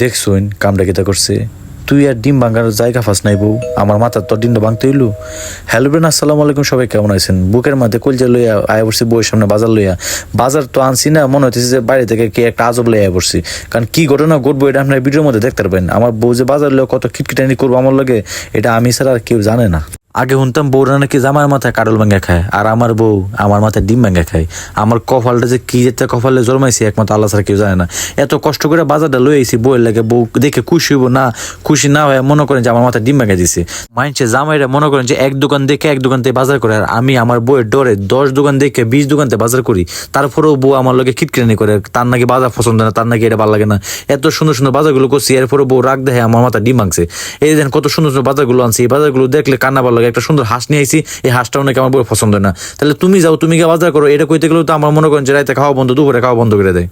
দেখছুন কামটা কিতা করছে? তুই আর ডিম ভাঙার জায়গা ফাঁস নাই বউ। আমার মাথার তোর ডিমটা ভাঙতে হইলু। হ্যালো বেন আসসালামু আলাইকুম, সবাই কেমন আছেন? বুকের মধ্যে কলজা লইয়া আয়া পড়ছি, বউয়ের সামনে বাজার লইয়া। বাজার তো আনছি না, মনে হচ্ছে যে বাইরে থেকে কে একটা আজব লইয়া পড়ছি। কারণ কি ঘটনা ঘটবো এটা আপনার ভিডিওর মধ্যে দেখতে পারবেন। আমার বউ যে বাজার লইয়া কত খিটখিটানি করব আমার লগে, এটা আমি ছাড়া আর কেউ জানে না। আগে শুনতাম বউরা নাকি জামার মাথায় কাটল ভাঙ্গা খায়, আর আমার বউ আমার মাথায় ডিম ভাঙ্গা খায়। আমার কপালটা যে কি যেতে কপালে জন্মাইছি, একমাত্র আল্লাহ ছাড়া কেউ জানে না। এত কষ্ট করে বাজারটা লই আইছি, বউয়ের লাগে বউ দেখে খুশি হইব না, খুশি না হয়ে মনে করেন যে আমার মাথায় ডিম ভাঙ্গা দিছে। মাইনছে জামাইরা মনে করেন যে এক দোকান দেখে এক দোকান থেকে বাজার করে, আর আমি আমার বউয়ের ডরে দশ দোকান দেখে বিশ দোকান থেকে বাজার করি। তারপরেও বউ আমার লগে খিটকিরানি করে, তার নাকি বাজার পছন্দ না, তার নাকি এটা ভালো লাগে না। এত সুন্দর সুন্দর বাজারগুলো করছি এরপরে বউ রাগ দেখে আমার মাথা ডিম ভাঙছে। এই দেন কত সুন্দর সুন্দর বাজারগুলো আনছি, এই বাজারগুলো দেখলে কান্না ভালো লাগে একটা সুন্দর হাঁস নিয়ে আইছি, এই হাঁসটা নাকি আমার পছন্দ না। তাহলে তুমি যাও, তুমি গিয়ে বাজার করো, এটা কইতে গেলেও তো আমার মনে করেন যে রাইতে খাওয়া বন্ধ, দুপুরে খাওয়া বন্ধ করে দেয়।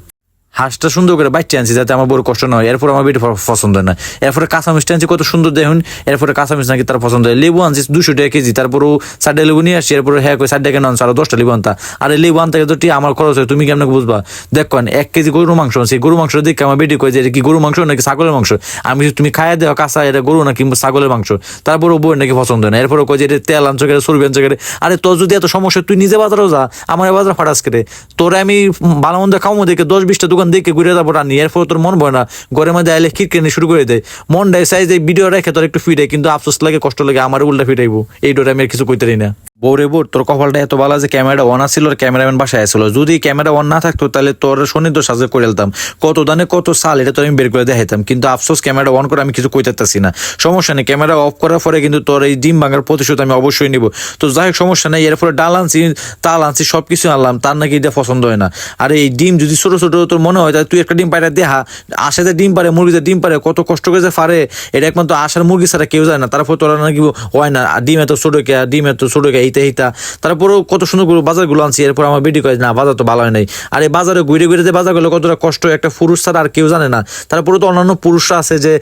হাঁসটা সুন্দর করে বাচ্চা আনছি যাতে আমার বড় কষ্ট না হয়। এরপর আমার বেটি পছন্দ না। এরপরে কাঁচা মিষ্টি আনছি, কত সুন্দর দেখুন। এরপরে কাঁচা মিষ্টি নাকি তার পছন্দ হয়। লেবু আনছি দুশো টাকা কেজি। তারপরও চারটে লেবু নিয়ে আসছি, এরপরে হ্যাঁ চার টাকা আনছি? আরও দশটা লেবু আনতা। আর লেবু আনতে তো আমার খরচ হয়, তুমি কেমন বুঝবা? দেখুন এক কেজি গরুর মাংস আনছি। গরু মাংস দেখে আমার বেটি কই যে, এটা কি গরু মাংস নাকি ছাগলের মাংস? আমি তুমি খাইয়া দেওয়া কাঁচা, এটা গরু না কিংবা ছাগলের মাংস? তারপরে বই নাকি পছন্দ না। এরপরে কই যে, এটা তেল আনছো কেটে সরবি আনছো কেটে। আরে তোর যদি এত সমস্যা তুই নিজে বাজারও যা। আমার বাজার ফাটাস কেটে। তোরে আমি ভালো মন্দ খামো দেখে দশ বিশটা দোকান দেখে ঘুরে যাব রানি এরপর তোর মন ভয় না। ঘরের মধ্যে আইলে খিটকেনি শুরু করে দেয় মন ডাই চাই যে ভিডিও রেখে তোর একটু ফিরে কিন্তু আফসোস লাগে, কষ্ট লাগে আমার উল্টা ফিরাইবো এই ডোরে আমি আর কিছু কইতে না। বোরে বোর তোর কপালটা এত ভালো যে ক্যামেরা অন আসছিল আর ক্যামেরাম্যান বাসায় আসছিল যদি ক্যামেরা অন না থাকতো, তাহলে তোর সন্নিধ্য সাজে করে এলতাম কত দানে কত সাল, এটা তো আমি বের করে দেখাইতাম। কিন্তু আফসোস, ক্যামেরা অন করে আমি কিছু কইতে পারতাছি না। সমস্যা নেই, ক্যামেরা অফ করার পরে কিন্তু তোর এই ডিম ভাঙার প্রতিশোধ আমি অবশ্যই নিব। তো যাই হোক, সমস্যা নেই, এর ফলে ডাল আনছি, তাল আনছি সব কিছু আনলাম, তার নাকি এটা পছন্দ হয় না। আর এই ডিম যদি ছোটো ছোটো তোর মনে হয়, তাহলে তুই একটা ডিম পাইরা দেহা। আশাতে ডিম পারে মুরগিতে ডিম পারে কত কষ্ট করে যে পারে এটা একমাত্র আশার মুরগি ছাড়া কেউ যায় না। তারপর তোরা নাকি হয় না, ডিম এত ছোট কে ডিম এত ছোট কে এইটা এইটা তারপরেও কত সুন্দর করে বাজারগুলো আনছি, এরপর আমার বেটি কয়, না, বাজার তো ভালো হয় নাই। আর এই বাজারে ঘুরে ঘুরে যে বাজারগুলো, কতটা কষ্ট, একটা পুরুষ ছাড়া আর কেউ জানে না। তারপরে তো অন্যান্য পুরুষরা আছে যে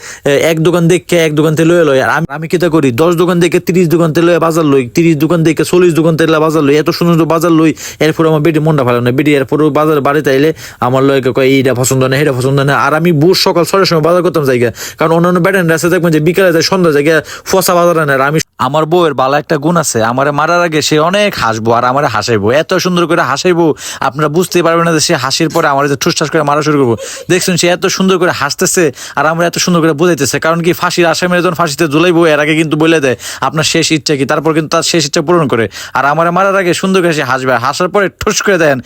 এক দোকান দেখে এক দোকান থেকে লয়ে লয়। আর আমি কিতা করি? দশ দোকান দেখে তিরিশ দোকান থেকে লয়ে বাজার লই, তিরিশ দোকান দেখে চল্লিশ দোকান থেকে বাজার লই, এত সুন্দর বাজার লই, এরপর আমার বেটি মনটা ভালো না বেটি এরপর বাজার বাড়িতে আইলে আমার লয় কয় এইটা পছন্দ না এটা পছন্দ না। আর আমি বুঝ সকাল ছটার সময় বাজার করতাম জায়গা। কারণ অন্যান্য ব্যাটেন রাস্তা দেখবেন যে বিকালে যায় সন্ধ্যা জায়গায় ফসা বাজার আনে। আর আমি আমার বউয়ের ভালো একটা গুণ আছে, আমারে মারার আগে সে অনেক হাসবো আর আমারে হাসাইবো। এত সুন্দর করে হাসাইবো, আপনারা বুঝতেই পারবেন না যে সে হাসির পরে আমার যে ঠুসঠাস করে মারা শুরু করব। দেখছেন, সে এত সুন্দর করে হাসতেছে আর আমরা এত সুন্দর করে বুঝাইতেছে। কারণ কি ফাঁসির আসামিরা যখন ফাঁসিতে ঝুলাইবো, এর আগে কিন্তু বলে দেয়, আপনার শেষ ইচ্ছা কি? তারপর কিন্তু তার শেষ ইচ্ছা পূরণ করে। আর আমার মারার আগে সুন্দর করে সে হাসবে হাসার পরে ঠুস করে দেন।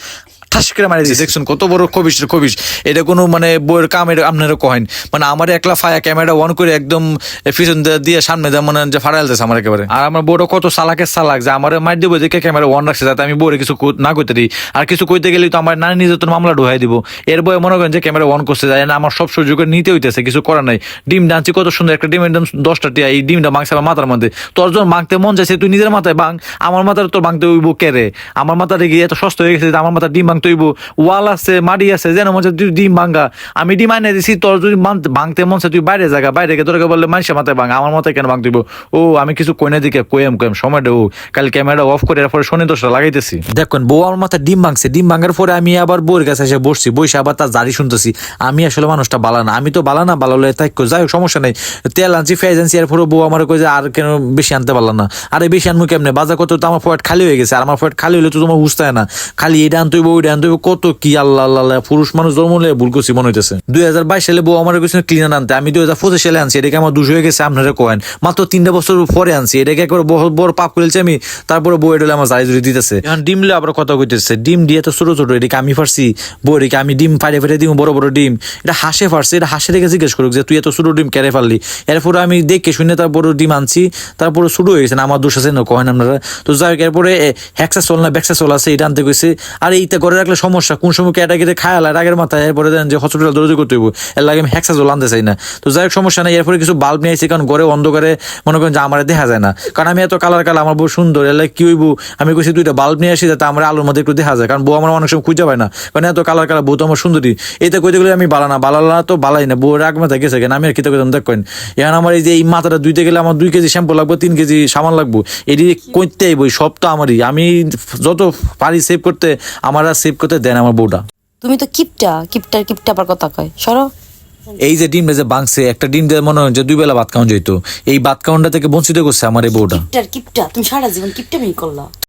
করে কত এটা কোনো মানে কহেন। মানে একলা ক্যামেরা অন করে একদম পিছন দিয়ে- সামনে যে আমার একেবারে। আর আমার কত সালাক যে মার ক্যামেরা অন রাখছে আমি কিছু না করতে দিই। আর কিছু কইতে গেলে তো আমার নানি নির্যাতন মামলা ঢুকাই দিব। এর বয়ে মনে করেন যে ক্যামেরা অন করতে যায় না, আমার সব করে নিতে হইতেছে, কিছু করার নাই। ডিম ডানছি, কত সুন্দর একটা ডিম, একদম দশটা টিয়া, এই ডিমটা মাংস আমার মাথার মধ্যে। তোর যখন মাংতে মন চাইছে, তুই নিজের মাথায় বাং আমার মাথার তোর বাংতে হইব কেরে আমার মাথাটা গিয়ে এত সস্তা হয়ে গেছে আমার মাথা ডিম ভাঙতে হইব ওয়াল আছে, মাটি আছে, যেন মনে তুই ডিম ভাঙ্গা আমি ডিম আইনে দিছি, তোর যদি ভাঙতে মন তুই বাইরে জায়গা বাইরে গিয়ে তোরকে বললে মানুষের মাথায় ভাঙা, আমার মাথায় কেন ভাঙতে ও, আমি কিছু কইনে দিকে কইম কইম সময় দেবো কাল ক্যামেরা অফ করে, এরপরে শনি দোষটা লাগাইতেছি। দেখুন, বউ আমার মাথায় ডিম ভাঙছে, ডিম ভাঙার পরে আমি আবার বউয়ের কাছে এসে বসছি বসে আবার তার জারি শুনতেছি। আমি আসলে মানুষটা বালা না, আমি তো বালা না, বালা তাই যাই হোক, সমস্যা নেই। তেল আনছি পেঁয়াজ আনছি এরপরে বউ আমার কই আর কেন বেশি আনতে পারলাম না? আরে, বেশি আনব কেমনে? বাজার কত? তো আমার পয়েট খালি হয়ে গেছে, আর আমার পয়েট খালি হলে তো তোমার বুঝতে না। খালি এটা আনতে হইব, ওইটা আনতে কত কি আল্লাহ আল্লাহ পুরুষ মানুষ জন্ম নিয়ে ভুল করছি, মনে হইতেছে। দুই হাজার বাইশ সালে বউ আমার কিছু ক্লিনার আনতে। আমি দুই হাজার পঁচিশ সালে আনছি, এটাকে আমার দুশো হয়ে গেছে, আপনারা কোয়েন মাত্র তিনটা বছর পরে আনছি, এটাকে একবার বড় পাপ করেছি আমি, তারপরে বউ এটা আমার জারি দিতেছে। এখন ডিম লে আবার কথা কইতেছে, ডিম দিয়ে তো ছোট ছোট এদিকে আমি ফারছি বউ এদিকে আমি ডিম ফাড়ে ফেটে দিব, বড় বড় ডিম। এটা হাসে ফারছে এটা হাসে রেখে জিজ্ঞেস করুক যে, তুই এত ছোট ডিম কেড়ে ফেললি? এরপরে আমি দেখে শুনে তারপরে ডিম আনছি, তারপরে শুরু হয়েছে আমার দোষ আছে না কহেন আপনারা। তো যাই হোক, এরপরে হ্যাক্সা চল না, ব্যাক্সা চল আছে, এটা আনতে কইছে। আর এইটা করে রাখলে সমস্যা, কোন সময় কেটে খায়াল আর আগের মাথায়, এরপরে দেন যে হসপিটাল দরজা করতে হইব। এর লাগে আমি হ্যাক্সা জল আনতে চাই না। তো যাই হোক, সমস্যা নেই। এরপরে কিছু বাল্ব নিয়ে আসি কারণ ঘরে অন্ধকারে মনে করেন যে আমার দেখা যায় না। কারণ আমি এত কালার কালার আমার বউ সুন্দর এলে কি হইব? আমি কইছি দুইটা বাল্ব নিয়ে আসি যাতে আমার আলোর মধ্যে একটু দেখা যায়। কারণ বউ আমার অনেক সময় খুঁজে পায় না। কারণ এত কালার কালার বউ তো আমার সুন্দরী। এটা কইতে গেলে আমি বালা না। বালা তো বালাই না। বউ রাগ মাথা গেছে কেন? আমি আর কিতে কইতাম দেখেন এখন আমার এই যে এই মাথাটা দুইতে গেলে আমার দুই কেজি শ্যাম্পু লাগবে, তিন কেজি সামান লাগবো। এটি কইতে বই সব তো আমারই। আমি যত পারি সেভ করতে, আমার আর সেভ সেভ করতে দেন আমার বউটা। তুমি তো কিপটা কিপটার কিপটা আবার কথা কয়। সরো। এই যে ডিমটা যে বাংছে একটা ডিম দিয়ে মনে হয় যে দুই বেলা ভাত খাওয়া যেত এই ভাত খাওয়াটা থেকে বঞ্চিত করছে আমার এই বউটা। কিপটার কিপটা তুমি সারা জীবন কিপটামি করলা।